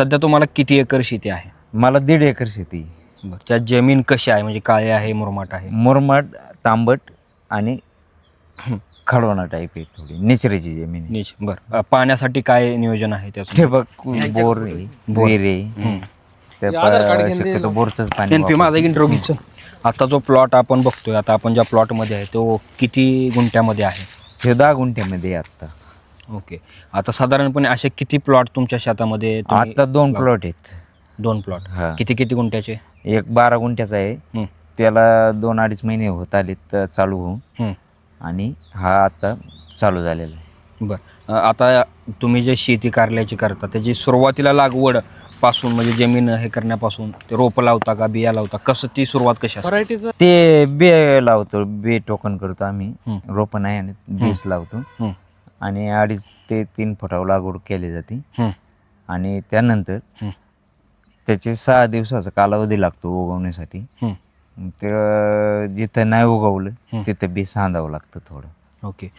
सध्या तुम्हाला किती एकर शेती आहे? मला दीड एकर शेती. बरं त्या जमीन कशी आहे? म्हणजे काळे आहे मुरमाट आहे? मुरमाड तांबट आणि खडवणा टाईप आहे थोडी. निचऱ्याची जमीन आहे. नीच बरं. अ, पाण्यासाठी काय नियोजन आहे त्याचं? ठिबक बोर आहे बोर. विहीर आहे. त्या प- शक्यतो बोरचंच पाणी एन पी माझा आता जो प्लॉट आपण बघतोय आता आपण ज्या प्लॉटमध्ये आहे तो किती गुंठ्यामध्ये आहे? हे दहा गुंठ्यामध्ये आहे आता. ओके. आता साधारणपणे असे किती प्लॉट तुमच्या शेतामध्ये तुम्ही- आता दोन प्लॉट आहेत. दोन प्लॉट. हा. किती किती गुंठ्याचे? एक बारा गुंठ्याचा आहे. त्याला दोन अडीच महिने होत आले तर चालू होऊन. हं. आणि हा आता चालू झालेला आहे. बरं. अ, आता तुम्ही जे शेती कारल्याची करता त्याची सुरुवातीला लागवडपासून म्हणजे जमीन हे करण्यापासून ते रोपं लावता का बिया लावता? कसं ती सुरुवात कशी असते? व्हरायटीचं ते बे लावतो बे टोकन करतो आम्ही. हं. रोपण आहे आणि बेस लावतो. हं, आणि अडीच ते तीन फुटावर लागवड केली जाते. हं, आणि त्यानंतर हं, त्याचे सहा दिवसाचा कालावधी लागतो उगवण्यासाठी. हं. ते जिथं नाही उगवलं हं. तिथं बी सांधावं लागतं थोडं. ओके.